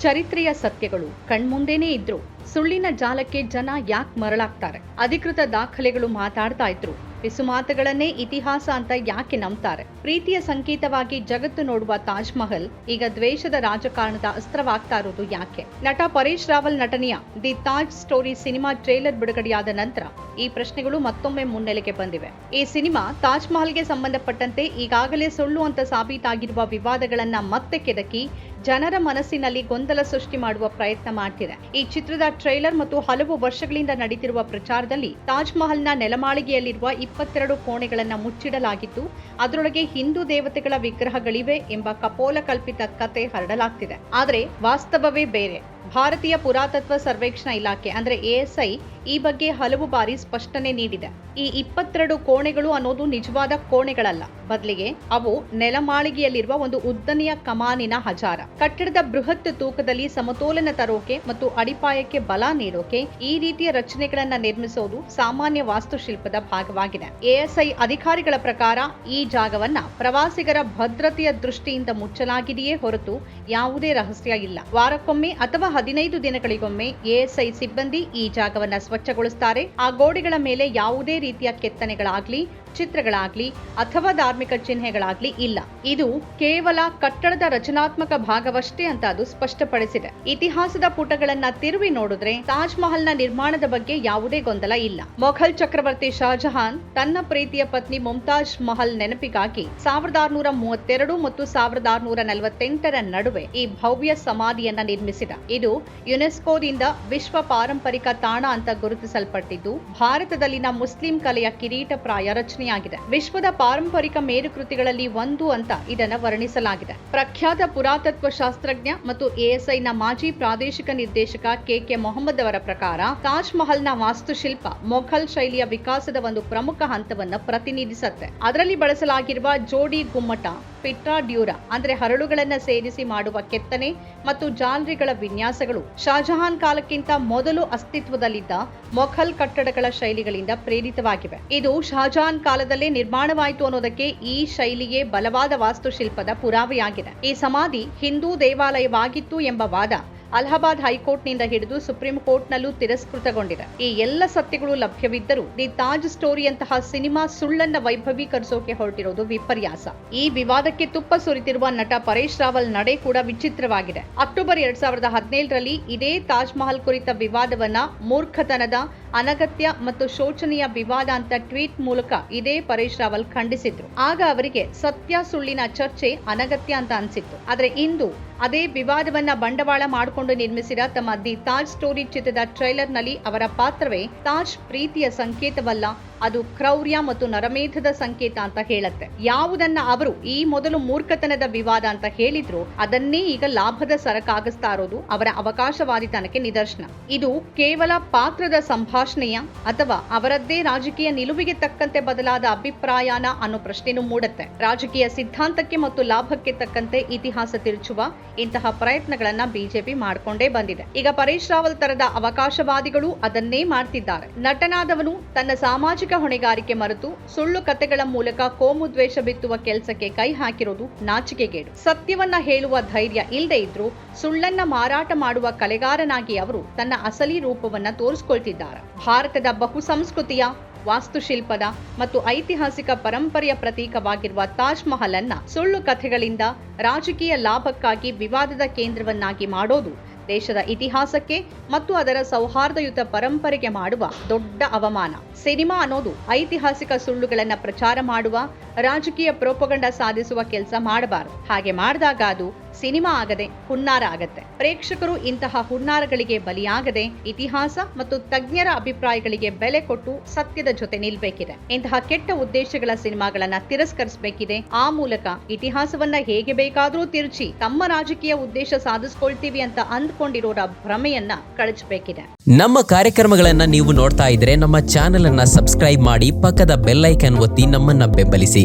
ಚರಿತ್ರೆಯ ಸತ್ಯಗಳು. ಕಣ್ಮುಂದೆನೇ ಇದ್ರು ಸುಳ್ಳಿನ ಜಾಲಕ್ಕೆ ಜನ ಯಾಕೆ ಮರಳಾಗ್ತಾರೆ? ಅಧಿಕೃತ ದಾಖಲೆಗಳು ಮಾತಾಡ್ತಾ ಇದ್ರು. ಪಿಸುಮಾತುಗಳನ್ನೇ ಇತಿಹಾಸ ಅಂತ ಯಾಕೆ ನಂಬ್ತಾರೆ? ಪ್ರೀತಿಯ ಸಂಕೇತವಾಗಿ ಜಗತ್ತು ನೋಡುವ ತಾಜ್ ಮಹಲ್ ಈಗ ದ್ವೇಷದ ರಾಜಕಾರಣದ ಅಸ್ತ್ರವಾಗ್ತಾ ಇರೋದು ಯಾಕೆ? ನಟ ಪರೇಶ್ ರಾವಲ್ ನಟನೆಯ the Taj story cinema trailer ಬಿಡುಗಡೆಯಾದ ನಂತರ ಈ ಪ್ರಶ್ನೆಗಳು ಮತ್ತೊಮ್ಮೆ ಮುನ್ನೆಲೆಗೆ ಬಂದಿವೆ. ಈ ಸಿನಿಮಾ ತಾಜ್ ಮಹಲ್ಗೆ ಸಂಬಂಧಪಟ್ಟಂತೆ ಈಗಾಗಲೇ ಸುಳ್ಳು ಅಂತ ಸಾಬೀತಾಗಿರುವ ವಿವಾದಗಳನ್ನ ಮತ್ತೆ ಕೆದಕಿ ಜನರ ಮನಸ್ಸಿನಲ್ಲಿ ಗೊಂದಲ ಸೃಷ್ಟಿ ಮಾಡುವ ಪ್ರಯತ್ನ ಮಾಡ್ತಿದೆ. ಈ ಚಿತ್ರದ ಟ್ರೈಲರ್ ಮತ್ತು ಹಲವು ವರ್ಷಗಳಿಂದ ನಡೀತಿರುವ ಪ್ರಚಾರದಲ್ಲಿ ತಾಜ್ ಮಹಲ್ನ ನೆಲಮಾಳಿಗೆಯಲ್ಲಿರುವ ಇಪ್ಪತ್ತೆರಡು ಕೋಣೆಗಳನ್ನು ಮುಚ್ಚಿಡಲಾಗಿದ್ದು, ಅದರೊಳಗೆ ಹಿಂದೂ ದೇವತೆಗಳ ವಿಗ್ರಹಗಳಿವೆ ಎಂಬ ಕಪೋಲ ಕಲ್ಪಿತ ಕತೆ ಹರಡಲಾಗ್ತಿದೆ. ಆದರೆ ವಾಸ್ತವವೇ ಬೇರೆ. ಭಾರತೀಯ ಪುರಾತತ್ವ ಸರ್ವೇಕ್ಷಣಾ ಇಲಾಖೆ, ಅಂದ್ರೆ ಎಎಸ್ಐ, ಈ ಬಗ್ಗೆ ಹಲವು ಬಾರಿ ಸ್ಪಷ್ಟನೆ ನೀಡಿದೆ. ಈ ಇಪ್ಪತ್ತೆರಡು ಕೋಣೆಗಳು ಅನ್ನೋದು ನಿಜವಾದ ಕೋಣೆಗಳಲ್ಲ. ಬದಲಿಗೆ ಅವು ನೆಲಮಾಳಿಗೆಯಲ್ಲಿರುವ ಒಂದು ಉದ್ದನೆಯ ಕಮಾನಿನ ಹಜಾರ. ಕಟ್ಟಡದ ಬೃಹತ್ ತೂಕದಲ್ಲಿ ಸಮತೋಲನ ತರೋಕೆ ಮತ್ತು ಅಡಿಪಾಯಕ್ಕೆ ಬಲ ನೀಡೋಕೆ ಈ ರೀತಿಯ ರಚನೆಗಳನ್ನ ನಿರ್ಮಿಸೋದು ಸಾಮಾನ್ಯ ವಾಸ್ತುಶಿಲ್ಪದ ಭಾಗವಾಗಿದೆ. ಎಎಸ್ಐ ಅಧಿಕಾರಿಗಳ ಪ್ರಕಾರ ಈ ಜಾಗವನ್ನ ಪ್ರವಾಸಿಗರ ಭದ್ರತೆಯ ದೃಷ್ಟಿಯಿಂದ ಮುಚ್ಚಲಾಗಿದೆಯೇ ಹೊರತು ಯಾವುದೇ ರಹಸ್ಯ ಇಲ್ಲ. ವಾರಕ್ಕೊಮ್ಮೆ ಅಥವಾ ಹದಿನೈದು ದಿನಗಳಿಗೊಮ್ಮೆ ಎಎಸ್ಐ ಸಿಬ್ಬಂದಿ ಈ ಜಾಗವನ್ನ ಸ್ವಚ್ಛಗೊಳಿಸುತ್ತಾರೆ ಆ ಗೋಡೆಗಳ ಮೇಲೆ ಯಾವುದೇ ರೀತಿಯ ಕೆತ್ತನೆಗಳಾಗ್ಲಿ ಚಿತ್ರಗಳಾಗ್ಲಿ ಅಥವಾ ಧಾರ್ಮಿಕ ಚಿಹ್ನೆಗಳಾಗ್ಲಿ ಇಲ್ಲ. ಇದು ಕೇವಲ ಕಟ್ಟಡದ ರಚನಾತ್ಮಕ ಭಾಗವಷ್ಟೇ ಅಂತ ಅದು ಸ್ಪಷ್ಟಪಡಿಸಿದೆ. ಇತಿಹಾಸದ ಪುಟಗಳನ್ನ ತಿರುವಿ ನೋಡಿದ್ರೆ ತಾಜ್ ಮಹಲ್ನ ನಿರ್ಮಾಣದ ಬಗ್ಗೆ ಯಾವುದೇ ಗೊಂದಲ ಇಲ್ಲ. ಮೊಘಲ್ ಚಕ್ರವರ್ತಿ ಶಾಜಹಾನ್ ತನ್ನ ಪ್ರೀತಿಯ ಪತ್ನಿ ಮುಮ್ತಾಜ್ ಮಹಲ್ ನೆನಪಿಗಾಗಿ ಸಾವಿರದ ಆರುನೂರ ಮೂವತ್ತೆರಡು ಮತ್ತು ಸಾವಿರದ ಆರುನೂರ ನಲವತ್ತೆಂಟರ ನಡುವೆ ಈ ಭವ್ಯ ಸಮಾಧಿಯನ್ನ ನಿರ್ಮಿಸಿದ. ಇದು ಯುನೆಸ್ಕೋದಿಂದ ವಿಶ್ವ ಪಾರಂಪರಿಕ ತಾಣ ಅಂತ ಗುರುತಿಸಲ್ಪಟ್ಟಿದ್ದು, ಭಾರತದಲ್ಲಿನ ಮುಸ್ಲಿಂ ಕಲೆಯ ಕಿರೀಟಪ್ರಾಯ ರಚನೆಯಾಗಿದೆ ವಿಶ್ವದ ಪಾರಂಪರಿಕ ಮೇರುಕೃತಿಗಳಲ್ಲಿ ಒಂದು ಅಂತ ಇದನ್ನು ವರ್ಣಿಸಲಾಗಿದೆ. ಪ್ರಖ್ಯಾತ ಪುರಾತತ್ವ ಶಾಸ್ತ್ರಜ್ಞ ಮತ್ತು ಎಎಸ್ಐನ ಮಾಜಿ ಪ್ರಾದೇಶಿಕ ನಿರ್ದೇಶಕ ಕೆ ಕೆ ಮೊಹಮ್ಮದ್ ಅವರ ಪ್ರಕಾರ, ತಾಜ್ ಮಹಲ್ನ ವಾಸ್ತುಶಿಲ್ಪ ಮೊಘಲ್ ಶೈಲಿಯ ವಿಕಾಸದ ಒಂದು ಪ್ರಮುಖ ಹಂತವನ್ನ ಪ್ರತಿನಿಧಿಸುತ್ತೆ. ಅದರಲ್ಲಿ ಬಳಸಲಾಗಿರುವ ಜೋಡಿ ಗುಮ್ಮಟ ಪಿಟ್ರಾ ಡ್ಯೂರಾ ಅಂದ್ರೆ ಹರಳುಗಳನ್ನ ಸೇರಿಸಿ ಮಾಡುವ ಕೆತ್ತನೆ ಮತ್ತು ಜಾಲರಿಗಳ ವಿನ್ಯಾಸಗಳು ಶಾಜಹಾನ್ ಕಾಲಕ್ಕಿಂತ ಮೊದಲು ಅಸ್ತಿತ್ವದಲ್ಲಿದ್ದ ಮೊಘಲ್ ಕಟ್ಟಡಗಳ ಶೈಲಿಗಳಿಂದ ಪ್ರೇರಿತವಾಗಿವೆ. ಇದು ಶಾಜಹಾನ್ ಕಾಲದಲ್ಲೇ ನಿರ್ಮಾಣವಾಯಿತು ಅನ್ನೋದಕ್ಕೆ ಈ ಶೈಲಿಯೇ ಬಲವಾದ ವಾಸ್ತುಶಿಲ್ಪದ ಪುರಾವೆಯಾಗಿದೆ. ಈ ಸಮಾಧಿ ಹಿಂದೂ ದೇವಾಲಯವಾಗಿತ್ತು ಎಂಬ ವಾದ ಅಲಹಾಬಾದ್ ಹೈಕೋರ್ಟ್ನಿಂದ ಹಿಡಿದು ಸುಪ್ರೀಂ ಕೋರ್ಟ್ನಲ್ಲೂ ತಿರಸ್ಕೃತಗೊಂಡಿದೆ. ಈ ಎಲ್ಲ ಸತ್ಯಗಳು ಲಭ್ಯವಿದ್ದರೂ ದಿ ತಾಜ್ ಸ್ಟೋರಿಯಂತಹ ಸಿನಿಮಾ ಸುಳ್ಳನ್ನ ವೈಭವೀಕರಿಸೋಕೆ ಹೊರಟಿರೋದು ವಿಪರ್ಯಾಸ. ಈ ವಿವಾದಕ್ಕೆ ತುಪ್ಪ ಸುರಿತಿರುವ ನಟ ಪರೇಶ್ ರಾವಲ್ ನಡೆ ಕೂಡ ವಿಚಿತ್ರವಾಗಿದೆ. ಅಕ್ಟೋಬರ್ ಎರಡ್ ಸಾವಿರದ ಹದಿನೇಳರಲ್ಲಿ ಇದೇ ತಾಜ್ ಮಹಲ್ ಕುರಿತ ವಿವಾದವನ್ನ ಮೂರ್ಖತನದ ಅನಗತ್ಯ ಮತ್ತು ಶೋಚನೀಯ ವಿವಾದ ಅಂತ ಟ್ವೀಟ್ ಮೂಲಕ ಇದೇ ಪರೇಶ್ ರಾವಲ್ ಖಂಡಿಸಿದ್ರು. ಆಗ ಅವರಿಗೆ ಸತ್ಯ ಸುಳ್ಳಿನ ಚರ್ಚೆ ಅನಗತ್ಯ ಅಂತ ಅನ್ಸಿತ್ತು. ಆದರೆ ಇಂದು ಅದೇ ವಿವಾದವನ್ನ ಬಂಡವಾಳ ಮಾಡಿಕೊಂಡು ನಿರ್ಮಿಸಿದ ತಮ್ಮ ದಿ ತಾಜ್ ಸ್ಟೋರಿ ಚಿತ್ರದ ಟ್ರೈಲರ್ನಲ್ಲಿ ಅವರ ಪಾತ್ರವೇ ತಾಜ್ ಪ್ರೀತಿಯ ಸಂಕೇತವಲ್ಲ ಅದು ಕ್ರೌರ್ಯ ಮತ್ತು ನರಮೇಧದ ಸಂಕೇತ ಅಂತ ಹೇಳುತ್ತೆ. ಯಾವುದನ್ನ ಅವರು ಈ ಮೊದಲು ಮೂರ್ಖತನದ ವಿವಾದ ಅಂತ ಹೇಳಿದ್ರು, ಅದನ್ನೇ ಈಗ ಲಾಭದ ಸರಕಾಗಿಸ್ತಾ ಇರೋದು ಅವರ ಅವಕಾಶವಾದಿತನಕ್ಕೆ ನಿದರ್ಶನ. ಇದು ಕೇವಲ ಪಾತ್ರದ ಸಂಭಾಷಣೆಯ ಅಥವಾ ಅವರದ್ದೇ ರಾಜಕೀಯ ನಿಲುವಿಗೆ ತಕ್ಕಂತೆ ಬದಲಾದ ಅಭಿಪ್ರಾಯನ ಅನ್ನೋ ಪ್ರಶ್ನೆನೂ ಮೂಡುತ್ತೆ. ರಾಜಕೀಯ ಸಿದ್ಧಾಂತಕ್ಕೆ ಮತ್ತು ಲಾಭಕ್ಕೆ ತಕ್ಕಂತೆ ಇತಿಹಾಸ ತಿರುಚುವ ಇಂತಹ ಪ್ರಯತ್ನಗಳನ್ನ ಬಿಜೆಪಿ ಮಾಡಿಕೊಂಡೇ ಬಂದಿದೆ. ಈಗ ಪರೇಶ್ ರಾವಲ್ ತರದ ಅವಕಾಶವಾದಿಗಳು ಅದನ್ನೇ ಮಾಡ್ತಿದ್ದಾರೆ. ನಟನಾದವನು ತನ್ನ ಸಾಮಾಜಿಕ ಹೊಣೆಗಾರಿಕೆ ಮರೆತು ಸುಳ್ಳು ಕತೆಗಳ ಮೂಲಕ ಕೋಮು ದ್ವೇಷ ಬಿತ್ತುವ ಕೆಲಸಕ್ಕೆ ಕೈ ಹಾಕಿರೋದು ನಾಚಿಕೆಗೇಡು. ಸತ್ಯವನ್ನ ಹೇಳುವ ಧೈರ್ಯ ಇಲ್ಲದೆ ಇದ್ರೂ ಸುಳ್ಳನ್ನ ಮಾರಾಟ ಮಾಡುವ ಕಲೆಗಾರನಾಗಿ ಅವರು ತನ್ನ ಅಸಲಿ ರೂಪವನ್ನ ತೋರಿಸಿಕೊಳ್ತಿದ್ದಾರೆ. ಭಾರತದ ಬಹುಸಂಸ್ಕೃತಿಯ, ವಾಸ್ತುಶಿಲ್ಪದ ಮತ್ತು ಐತಿಹಾಸಿಕ ಪರಂಪರೆಯ ಪ್ರತೀಕವಾಗಿರುವ ತಾಜ್ ಮಹಲ್ ಅನ್ನ ಸುಳ್ಳು ಕಥೆಗಳಿಂದ ರಾಜಕೀಯ ಲಾಭಕ್ಕಾಗಿ ವಿವಾದದ ಕೇಂದ್ರವನ್ನಾಗಿ ಮಾಡೋದು ದೇಶದ ಇತಿಹಾಸಕ್ಕೆ ಮತ್ತು ಅದರ ಸೌಹಾರ್ದಯುತ ಪರಂಪರೆಗೆ ಮಾಡುವ ದೊಡ್ಡ ಅವಮಾನ. ಸಿನಿಮಾ ಅನ್ನೋದು ಐತಿಹಾಸಿಕ ಸುಳ್ಳುಗಳನ್ನ ಪ್ರಚಾರ ಮಾಡುವ, ರಾಜಕೀಯ ಪ್ರೋಪಗಂಡ ಸಾಧಿಸುವ ಕೆಲಸ ಮಾಡಬಾರದು. ಹಾಗೆ ಮಾಡಿದಾಗ ಅದು ಸಿನಿಮಾ ಆಗದೆ ಹುನ್ನಾರ ಆಗತ್ತೆ. ಪ್ರೇಕ್ಷಕರು ಇಂತಹ ಹುನ್ನಾರಗಳಿಗೆ ಬಲಿಯಾಗದೆ ಇತಿಹಾಸ ಮತ್ತು ತಜ್ಞರ ಅಭಿಪ್ರಾಯಗಳಿಗೆ ಬೆಲೆ ಕೊಟ್ಟು ಸತ್ಯದ ಜೊತೆ ನಿಲ್ಬೇಕಿದೆ. ಇಂತಹ ಕೆಟ್ಟ ಉದ್ದೇಶಗಳ ಸಿನಿಮಾಗಳನ್ನ ತಿರಸ್ಕರಿಸಬೇಕಿದೆ. ಆ ಮೂಲಕ ಇತಿಹಾಸವನ್ನ ಹೇಗೆ ಬೇಕಾದ್ರೂ ತಿರುಚಿ ತಮ್ಮ ರಾಜಕೀಯ ಉದ್ದೇಶ ಸಾಧಿಸ್ಕೊಳ್ತೀವಿ ಅಂತ ಅಂದ್ಕೊಂಡಿರೋರ ಭ್ರಮೆಯನ್ನ ಕಳಚಬೇಕಿದೆ. ನಮ್ಮ ಕಾರ್ಯಕ್ರಮಗಳನ್ನ ನೀವು ನೋಡ್ತಾ ಇದ್ರೆ ನಮ್ಮ ಚಾನೆಲ್ ಅನ್ನ ಸಬ್ಸ್ಕ್ರೈಬ್ ಮಾಡಿ ಪಕ್ಕದ ಬೆಲ್ಲೈಕನ್ ಒತ್ತಿ ನಮ್ಮನ್ನ ಬೆಂಬಲಿಸಿ.